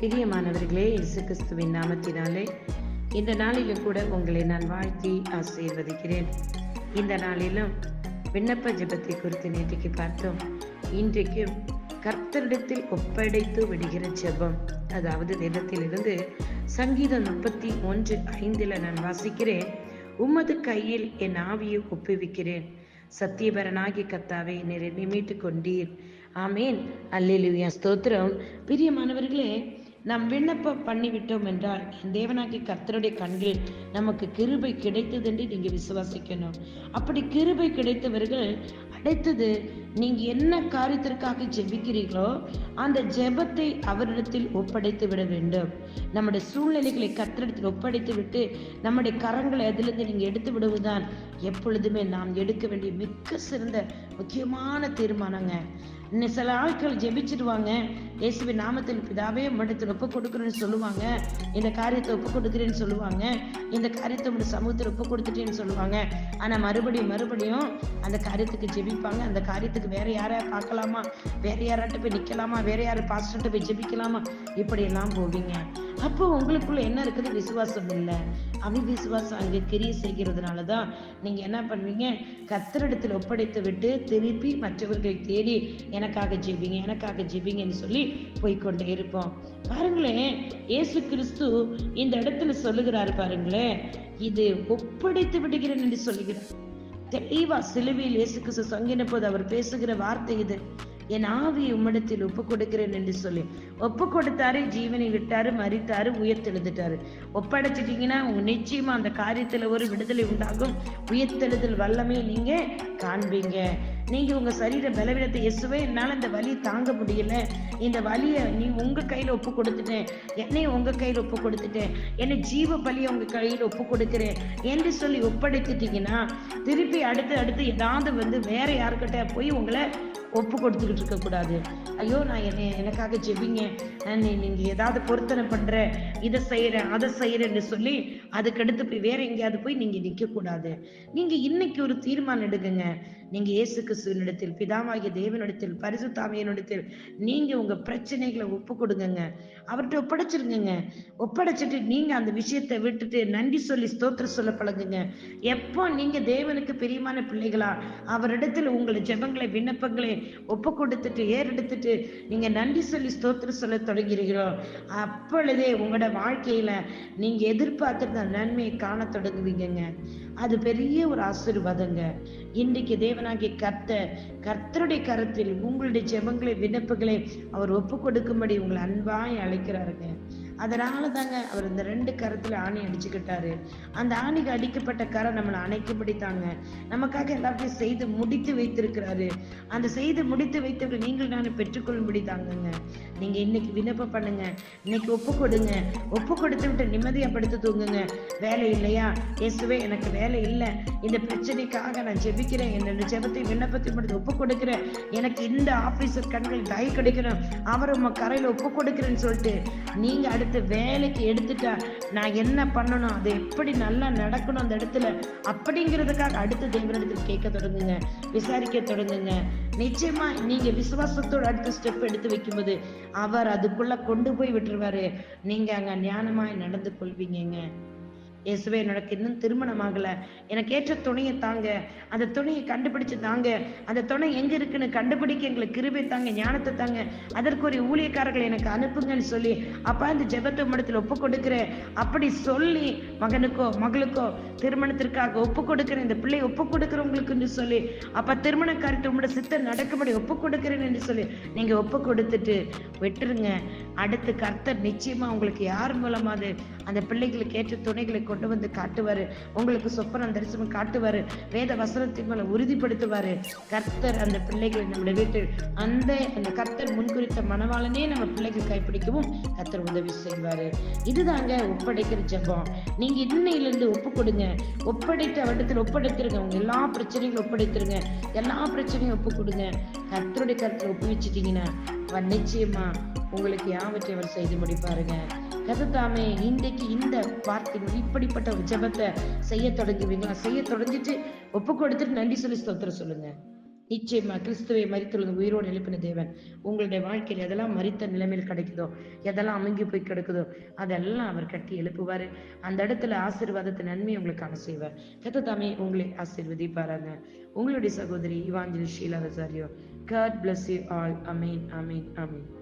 பிரியமானவர்களே இயேசு கிறிஸ்துவின் நாமத்தினாலே இந்த நாளிலும் கூட உங்களை நான் வாழ்த்தி ஆசீர்வதிக்கிறேன். இந்த நாளிலும் விண்ணப்ப ஜெபத்தை குறித்து நேற்றுக்கு பார்த்தோம். இன்றைக்கு கர்த்தரிடத்தில் ஒப்படைத்து விடுகிற ஜெபம். அதாவது வேதத்திலிருந்து சங்கீதம் முப்பத்தி ஒன்று ஐந்தில் நான் வாசிக்கிறேன். உமது கையில் என் ஆவியை ஒப்புவிக்கிறேன். சத்தியபரனாகி கத்தாவை நிறை நிமிட்டு கொண்டீர். ஆமேன். அல்லேலுயா. ஸ்தோத்திரம். பிரியமானவர்களே நாம் விண்ணப்பம் பண்ணிவிட்டோம் என்றால் என் கர்த்தருடைய கண்களில் நமக்கு கிருபை கிடைத்தது என்று நீங்கள் விசுவாசிக்கணும். அப்படி கிருபை கிடைத்தவர்கள் அடுத்தது நீங்கள் என்ன காரியத்திற்காக ஜெபிக்கிறீர்களோ அந்த ஜெபத்தை அவரிடத்தில் ஒப்படைத்து விட வேண்டும். நம்முடைய சூழ்நிலைகளை கத்திரத்தில் ஒப்படைத்து விட்டு நம்முடைய கரங்களை அதிலிருந்து நீங்கள் எடுத்து விடுவதுதான் எப்பொழுதுமே நாம் எடுக்க வேண்டிய மிக்க சிறந்த முக்கியமான தீர்மானங்க. இன்னும் சில ஆட்கள் ஜெபிச்சிடுவாங்க இயேசுவி நாமத்தில் பிதாவே மடத்தில் ஒப்பு கொடுக்குறேன்னு சொல்லுவாங்க. இந்த காரியத்தை ஒப்பு கொடுக்குறேன்னு சொல்லுவாங்க. இந்த காரியத்தை உடைய சமூகத்தில் ஒப்பு கொடுத்துட்டேன்னு சொல்லுவாங்க. ஆனால் மறுபடியும் மறுபடியும் அந்த காரியத்துக்கு ஜெபிப்பாங்க. அந்த காரியத்துக்கு வேற யாரை பார்க்கலாமா? வேற யாராட்ட போய் நிற்கலாமா வேற யார் பாஸ்டர்கிட்ட போய் ஜெபிக்கலாமா? இப்படியெல்லாம் போவீங்க. அப்போ உங்களுக்குள்ள என்ன இருக்குது? விசுவாசம் இல்லை. அவிவிசுவாசம் அங்கே கிரிய செய்கிறதுனால தான் நீங்கள் என்ன பண்ணுவீங்க? கத்திரிடத்தில் ஒப்படைத்து விட்டு திருப்பி மற்றவர்களை தேடி எனக்காக ஜெபிங்க எனக்காக ஜெபிங்கன்னு சொல்லி போய்கொண்டே இருப்போம். பாருங்களேன் இயேசு கிறிஸ்து இந்த இடத்துல சொல்லுகிறாரு பாருங்களேன் இது ஒப்படைத்து விடுகிறேன் என்று சொல்லுகிறார். தெளிவா சிலுவையில் இயேசு கிறிஸ்து சங்கின போது அவர் பேசுகிற வார்த்தை இது. என் ஆவி உம்மிடத்தில் ஒப்பு கொடுக்கிறேன் என்று சொல்லி. ஒப்பு கொடுத்தாரு ஜீவனை விட்டாரு மறித்தாரு உயர்த்தெழுதுட்டாரு ஒப்படைச்சிட்டீங்கன்னா உங்க நிச்சயமா அந்த காரியத்துல ஒரு விடுதலை உண்டாகும். உயர்த்தெழுதல் வல்லமே நீங்க காண்பீங்க. நீங்க உங்க சரீர பலவீனத்தை இயேசுவே என்னால இந்த வலி தாங்க முடியல. இந்த வலியை நீ உங்க கையில ஒப்பு கொடுத்துட்டேன் என்னையும் உங்க கையில ஒப்பு கொடுத்துட்டேன் என்னை ஜீவ பலியை உங்க கையில ஒப்பு கொடுக்கிறேன் என்று சொல்லி ஒப்படைத்துட்டீங்கன்னா திருப்பி அடுத்து அடுத்து ஏதாவது வந்து வேற யாருக்கிட்ட போய் உங்களை ஒப்பு கொடுத்துக்கிட்டு இருக்கக்கூடாது ஐயோ நான் என்னை எனக்காக ஜெபிங்க. நான் நீ- நீங்க ஏதாவது பொருத்தனை பண்ற இதை செய்யறேன் அதை செய்யறேன்னு சொல்லி அதுக்கடுத்து போய் வேற எங்கேயாவது போய் நீங்க நிக்க கூடாது நீங்க இன்னைக்கு ஒரு தீர்மானம் எடுக்குங்க. நீங்க இயேசு கிறிஸ்துவனிடத்தில் பிதாமாகிய தேவனிடத்தில் பரிசுத்தாமையனிடத்தில் நீங்க உங்க பிரச்சனைகளை ஒப்பு கொடுங்கங்க அவர்கிட்ட ஒப்படைச்சிருங்க ஒப்படைச்சிட்டு நீங்க அந்த விஷயத்தை விட்டுட்டு நன்றி சொல்லி ஸ்தோத்திரம் சொல்ல பழகுங்க. எப்போ நீங்க தேவனுக்கு பிரியமான பிள்ளைகளா அவரிடத்தில் உங்களை ஜெபங்களை விண்ணப்பங்களை ஒப்பு கொடுத்துட்டு ஏறெடுத்துட்டு நீங்க நன்றி சொல்லி ஸ்தோத்திரம் சொல்ல தொடங்கிறீர்களோ அப்பொழுதே உங்களோட வாழ்க்கையில நீங்க எதிர்பார்த்திருந்த நன்மையை காண தொடங்குவீங்கங்க. அது பெரிய ஒரு ஆசீர்வாதங்க. இன்றைக்கு தேவனாகிய கர்த்தர் கர்த்தருடைய கருத்தில் உங்களுடைய ஜெபங்களை விண்ணப்பங்களை அவர் ஒப்பு கொடுக்கும்படி உங்களை அன்பாய் அழைக்கிறாருங்க. அதனால தாங்க அவர் இந்த ரெண்டு கரத்துல ஆணி அடிச்சுக்கிட்டாரு. அந்த ஆணிக்கு அடிக்கப்பட்ட கரை நம்மளை அணைக்கும்படி தாங்க நமக்காக எல்லாத்தையும் செய்து முடித்து வைத்திருக்கிறாரு. அந்த செய்து முடித்து வைத்தவர்கள் நீங்கள் நான் பெற்றுக்கொள்ளும்படி தாங்கங்க நீங்க இன்னைக்கு விண்ணப்பம் பண்ணுங்க. இன்னைக்கு ஒப்பு கொடுங்க. ஒப்பு கொடுத்து விட்டு நிம்மதியா படுத்து தூங்குங்க. வேலை இல்லையா? இயேசுவே எனக்கு வேலை இல்லை. இந்த பிரச்சனைக்காக நான் ஜெபிக்கிறேன். என்னோட ஜெபத்தை விண்ணப்பத்தை மட்டும் ஒப்பு கொடுக்கிறேன். எனக்கு இந்த ஆபீசர் கண்கள் தய கிடைக்கணும் அவர் உங்க கரையில ஒப்பு கொடுக்கிறேன்னு சொல்லிட்டு நீங்க அடுத்த வேலைக்கு எடுத்துட்டேன். நான் என்ன பண்ணணும்? அது எப்படி நல்லா நடக்கணும் அந்த இடத்துல? அப்படிங்கிறதுக்காக அடுத்த தேவனிடத்தில் கேட்க தொடங்குங்க. விசாரிக்க தொடங்குங்க. நிச்சயமா நீங்க விசுவாசத்தோட அடுத்த ஸ்டெப் எடுத்து வைக்கும்போது அவர் அதுக்குள்ள கொண்டு போய் விட்டுருவாரு. நீங்க அங்க ஞானமாய் நடந்து கொள்வீங்க இயேசுவே எனக்கு இன்னும் திருமணம் ஆகல. எனக்கு ஏற்ற துணையை தாங்க. அந்த துணையை கண்டுபிடிச்சு தாங்க. அந்த துணை எங்க இருக்குன்னு கண்டுபிடிக்க எங்களுக்கு கிருபை தாங்க ஞானத்தை தாங்க. அதற்கு ஒரு ஊழியக்காரர்கள் எனக்கு அனுப்புங்கன்னு சொல்லி அப்பா இந்த ஜெபத்து மடத்தில் ஒப்பு கொடுக்கிறேன் அப்படி சொல்லி மகனுக்கோ மகளுக்கோ திருமணத்திற்காக ஒப்பு கொடுக்கிறேன் இந்த பிள்ளை ஒப்பு கொடுக்கிறவங்களுக்குன்னு சொல்லி அப்ப திருமண காரியத்தை உங்களோட சித்தம் நடக்கும்படி ஒப்பு கொடுக்கிறேன் என்று சொல்லி நீங்க ஒப்பு கொடுத்துட்டு விட்டுருங்க. அடுத்து கர்த்தர் நிச்சயமா உங்களுக்கு யார் மூலமாவது அந்த பிள்ளைகளுக்கு ஏற்ற துணைகளை கொண்டு வந்து காட்டுவாரு. உங்களுக்கு சொப்பனம் தரிசனம் காட்டுவாரு. வேத வசனத்தின் மேல உறுதிப்படுத்துவாரு. கர்த்தர் அந்த பிள்ளைகளை நம்முடைய வீட்டில் அந்த அந்த கர்த்தர் முன்குறித்த மனவாளனே நம்ம பிள்ளைகள் கைப்பிடிக்கவும் கர்த்தர் உதவி செய்வாரு. இதுதாங்க ஒப்படைக்கிற ஜபம். நீங்க இன்னையிலிருந்து ஒப்பு கொடுங்க ஒப்படைத்த வட்டத்தில் ஒப்படைத்திருங்க. உங்க எல்லா பிரச்சனைகளும் ஒப்படைத்திருங்க. எல்லா பிரச்சனையும் ஒப்பு கொடுங்க கர்த்தருடைய கருத்தில் ஒப்பு வச்சுட்டீங்கன்னா நிச்சயமா உங்களுக்கு யாவற்றை அவர் செய்து முடிப்பாருங்க. கதத்தாமே இன்றைக்கு இந்த வார்த்தை இப்படிப்பட்ட ஒரு செய்ய தொடங்குவீங்களா செய்ய தொடங்கிட்டு ஒப்பு கொடுத்துட்டு நன்றி சொல்லி ஸ்தோத்திரம் சொல்லுங்க. நிச்சயமா கிறிஸ்துவை மறித்துள்ளது உயிரோடு எழுப்பின தேவன் உங்களுடைய வாழ்க்கையில் எதெல்லாம் மறித்த நிலைமையில் கிடைக்குதோ எதெல்லாம் அமுங்கி போய் கிடக்குதோ அதெல்லாம் அவர் கட்டி எழுப்புவாரு. அந்த இடத்துல ஆசீர்வாதத்தை நன்மை உங்களுக்காக செய்வார். கத்த தாமே உங்களை ஆசீர்வதிப்பாராங்க. உங்களுடைய சகோதரி இவாஞ்சலி ஷீலாச்சாரியோ காட் பிளஸ் யூ ஆல் அமீன் அமீன் அமீன்